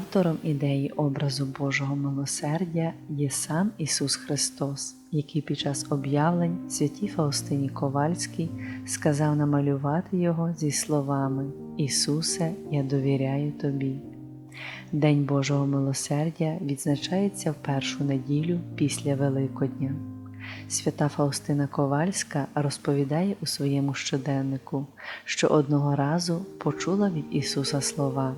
Автором ідеї образу Божого милосердя є сам Ісус Христос, який під час об'явлень святій Фаустині Ковальській сказав намалювати його зі словами Ісусе, я довіряю Тобі. День Божого милосердя відзначається в першу неділю після Великодня. Свята Фаустина Ковальська розповідає у своєму щоденнику, що одного разу почула від Ісуса слова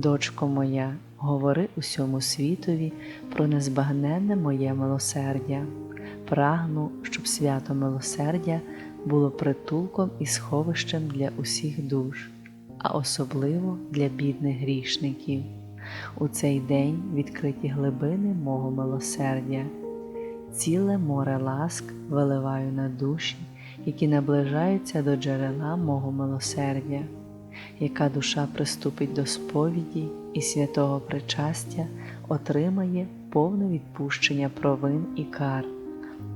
Дочко моя, говори усьому світові про незбагненне моє милосердя. Прагну, щоб свято милосердя було притулком і сховищем для усіх душ, а особливо для бідних грішників. У цей день відкриті глибини мого милосердя. Ціле море ласк виливаю на душі, які наближаються до джерела мого милосердя яка душа приступить до сповіді і святого причастя, отримає повне відпущення провин і кар.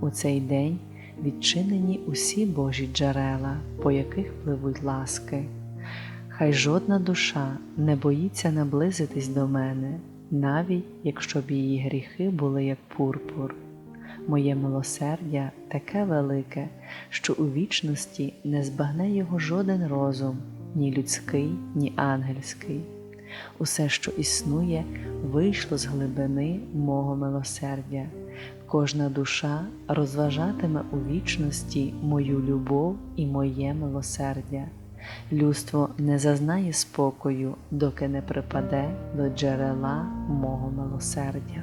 У цей день відчинені усі Божі джерела, по яких пливуть ласки. Хай жодна душа не боїться наблизитись до мене, навіть якщо б її гріхи були як пурпур. Моє милосердя таке велике, що у вічності не збагне його жоден розум ні людський, ні ангельський. Усе, що існує, вийшло з глибини мого милосердя. Кожна душа розважатиме у вічності мою любов і моє милосердя. Людство не зазнає спокою, доки не припаде до джерела мого милосердя.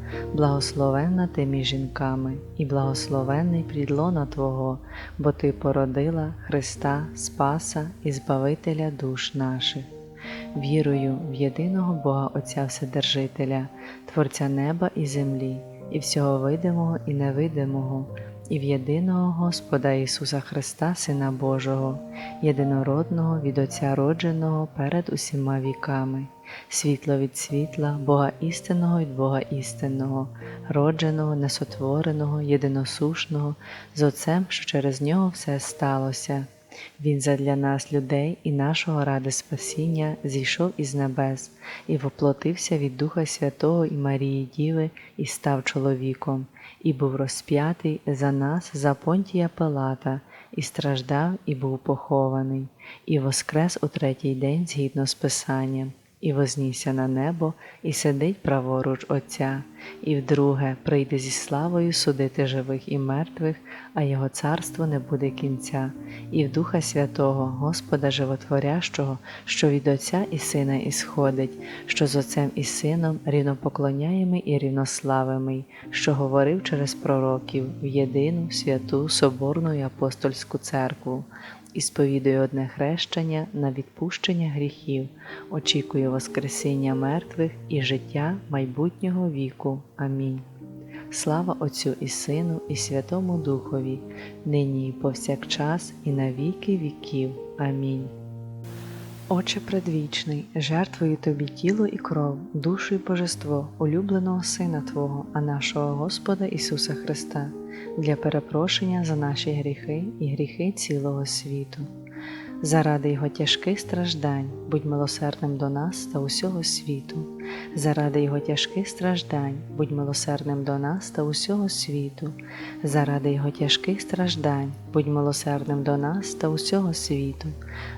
благословенна ти між жінками, і благословенний прідлона Твого, бо Ти породила Христа, Спаса і Збавителя душ наших. Вірую в єдиного Бога Отця Вседержителя, Творця неба і землі, і всього видимого і невидимого і в єдиного Господа Ісуса Христа, Сина Божого, єдинородного від Отця родженого перед усіма віками, світло від світла, Бога істинного від Бога істинного, родженого, несотвореного, єдиносушного, з Отцем, що через нього все сталося. Він задля нас, людей і нашого ради спасіння, зійшов із небес і воплотився від Духа Святого і Марії Діви, і став чоловіком, і був розп'ятий за нас за понтія Пилата, і страждав, і був похований, і воскрес у третій день згідно з Писанням і вознісся на небо, і сидить праворуч Отця, і вдруге прийде зі славою судити живих і мертвих, а Його царство не буде кінця, і в Духа Святого, Господа Животворящого, що від Отця і Сина ісходить, що з Отцем і Сином рівнопоклоняємий і рівнославимий, що говорив через пророків в єдину святу Соборну і апостольську церкву і сповідує одне хрещення на відпущення гріхів, очікує Воскресіння мертвих і життя майбутнього віку. Амінь. Слава Отцю і Сину, і Святому Духові, нині і повсякчас, і на віки віків. Амінь. Отче предвічний, жертвую Тобі тіло і кров, душу і божество, улюбленого Сина Твого, а нашого Господа Ісуса Христа для перепрошення за наші гріхи і гріхи цілого світу. Заради Його тяжких страждань, будь милосердним до нас та усього світу, заради Його тяжких страждань, будь милосердним до нас та усього світу, заради Його тяжких страждань, будь милосердним до нас та усього світу,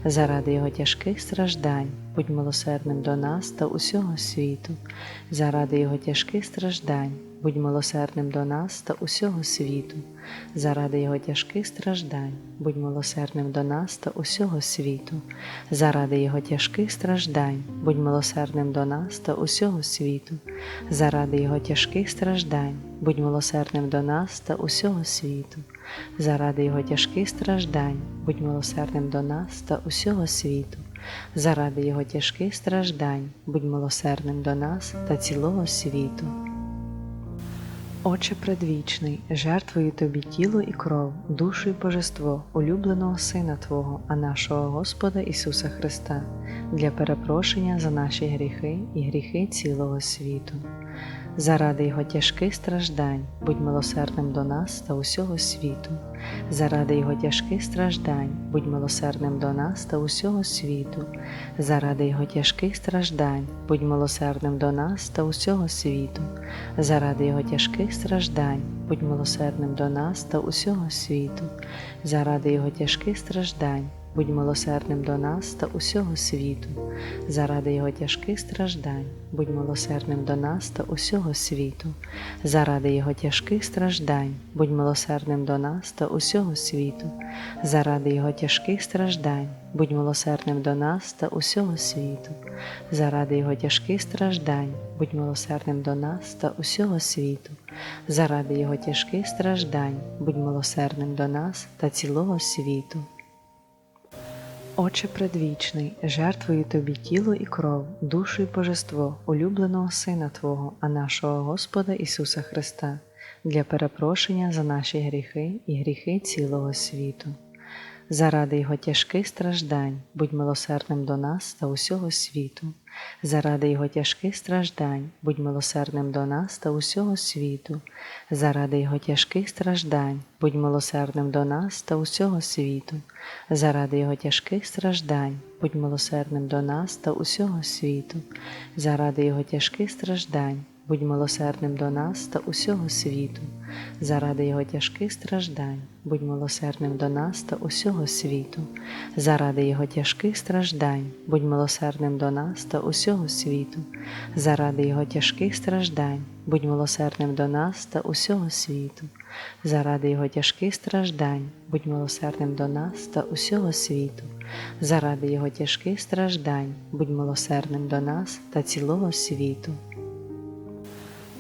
заради Його тяжких страждань, будь милосердним до нас та усього світу, заради Його тяжких страждань будь милосердним до нас та усього світу. Заради Його тяжких страждань, будь милосердним до нас та усього світу. Заради Його тяжких страждань, будь милосердним до нас та усього світу. Заради Його тяжких страждань, будь милосердним до нас та усього світу. Заради Його тяжких страждань, будь милосердним до нас та усього світу. Заради Його тяжких страждань, будь милосердним до нас та цілого світу. Отче предвічний, жертвою Тобі тіло і кров, душу і божество, улюбленого Сина Твого, а нашого Господа Ісуса Христа, для перепрошення за наші гріхи і гріхи цілого світу. Заради Його тяжких страждань, будь милосердним до нас та усього світу. Заради Його тяжких страждань, будь милосердним до нас та усього світу. Заради Його тяжких страждань, будь милосердним до нас та усього світу. Заради Його тяжких страждань, будь милосердним до нас та усього світу. Заради Його тяжких страждань, будь милосердним до нас та усього світу. Заради Його тяжких страждань, будь милосердним до нас та усього світу. Заради Його тяжких страждань, будь милосердним до нас та усього світу. Заради Його тяжких страждань, будь милосердним до нас та усього світу. Заради Його тяжких страждань, будь милосердним до нас та усього світу. Заради Його тяжких страждань, будь милосердним до нас та цілого світу. Отче предвічний, жертвую Тобі тіло і кров, душу і божество, улюбленого Сина Твого, а нашого Господа Ісуса Христа, для перепрошення за наші гріхи і гріхи цілого світу. Заради Його тяжких страждань, будь милосердним до нас та усього світу. Заради Його тяжких страждань, будь милосердним до нас та усього світу. Заради Його тяжких страждань, будь милосердним до нас та усього світу. Заради Його тяжких страждань, будь милосердним до нас та усього світу. Заради Його тяжких страждань, будь милосердним до нас та усього світу. Заради Його тяжких страждань, будь милосердним до нас та усього світу. Заради Його тяжких страждань, будь милосердним до нас та усього світу. Заради Його тяжких страждань, будь милосердним до нас та усього світу. Заради Його тяжких страждань, будь милосердним до нас та усього світу. Заради Його тяжких страждань, будь милосердним до нас та цілого світу.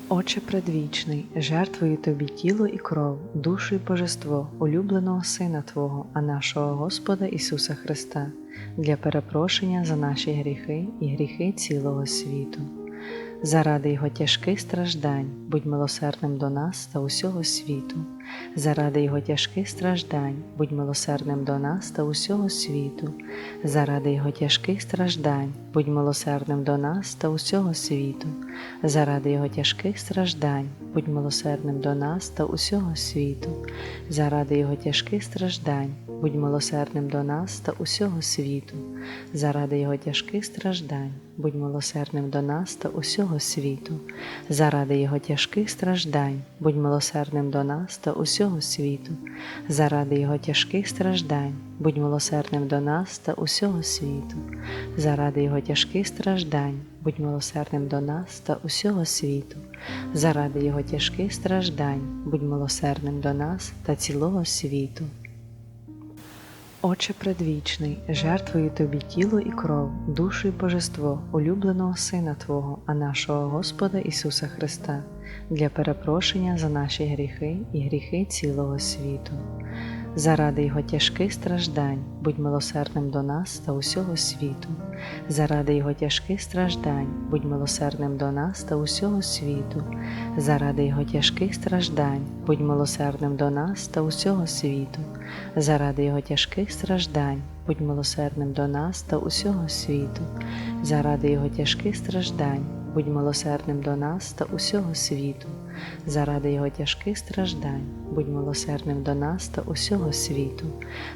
Отче предвічний, жертвою Тобі тіло і кров, душу і божество, улюбленого Сина Твого, а нашого Господа Ісуса Христа, для перепрошення за наші гріхи і гріхи цілого світу. Заради Його тяжких страждань, будь милосердним до нас та усього світу. Заради Його тяжких страждань, будь милосердним до нас та усього світу. Заради Його тяжких страждань, будь милосердним до нас та усього світу. Заради Його тяжких страждань, будь милосердним до нас та усього світу. Заради Його тяжких страждань, будь милосердним до нас та усього світу. Заради Його тяжких страждань, будь милосердним до нас та усього світу. Заради Його тяжких страждань, будь милосердним до нас та усього світу. Заради Його тяжких страждань, будь милосердним до нас та усього світу. Заради Його тяжких страждань, будь милосердним до нас та усього світу. Заради Його тяжких страждань, будь милосердним до нас та цілого світу. Отче предвічний, жертвою Тобі тіло і кров, душу і божество, улюбленого Сина Твого, а нашого Господа Ісуса Христа, для перепрошення за наші гріхи і гріхи цілого світу. Заради Його тяжких страждань, будь милосердним до нас та усього світу. Заради Його тяжких страждань, будь милосердним до нас та усього світу. Заради Його тяжких страждань, будь милосердним до нас та усього світу. Заради Його тяжких страждань, будь милосердним до нас та усього світу. Заради Його тяжких страждань, будь милосердним до нас та усього світу. Заради Його тяжких страждань, будь милосердним до нас та усього світу.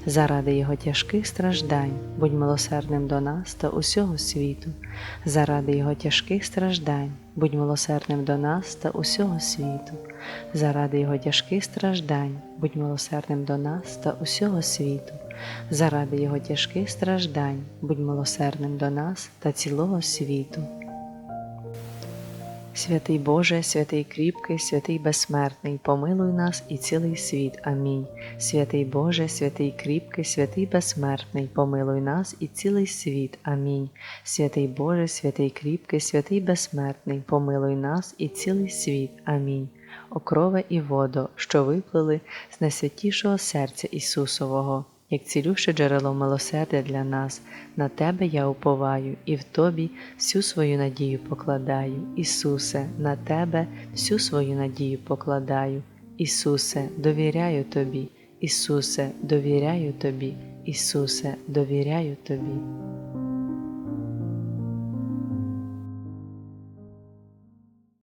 Заради Його тяжких страждань, будь милосердним до нас та усього світу. Заради Його тяжких страждань, будь милосердним до нас та усього світу. Заради Його тяжких страждань, будь милосердним до нас та усього світу. Заради Його тяжких страждань, будь милосердним до нас та цілого світу. Святий Боже, святий кріпкий, святий безсмертний, помилуй нас і цілий світ. Амінь. Святий Боже, святий кріпкий, святий безсмертний, помилуй нас і цілий світ. Амінь. Святий Боже, святий кріпкий, святий безсмертний, помилуй нас і цілий світ. Амінь. Окрове і водо, що виплили з найсвятішого серця Ісусового, як цілюще джерело милосердя для нас, на Тебе я уповаю і в Тобі всю свою надію покладаю. Ісусе, на Тебе всю свою надію покладаю. Ісусе, довіряю Тобі, Ісусе, довіряю Тобі, Ісусе, довіряю Тобі.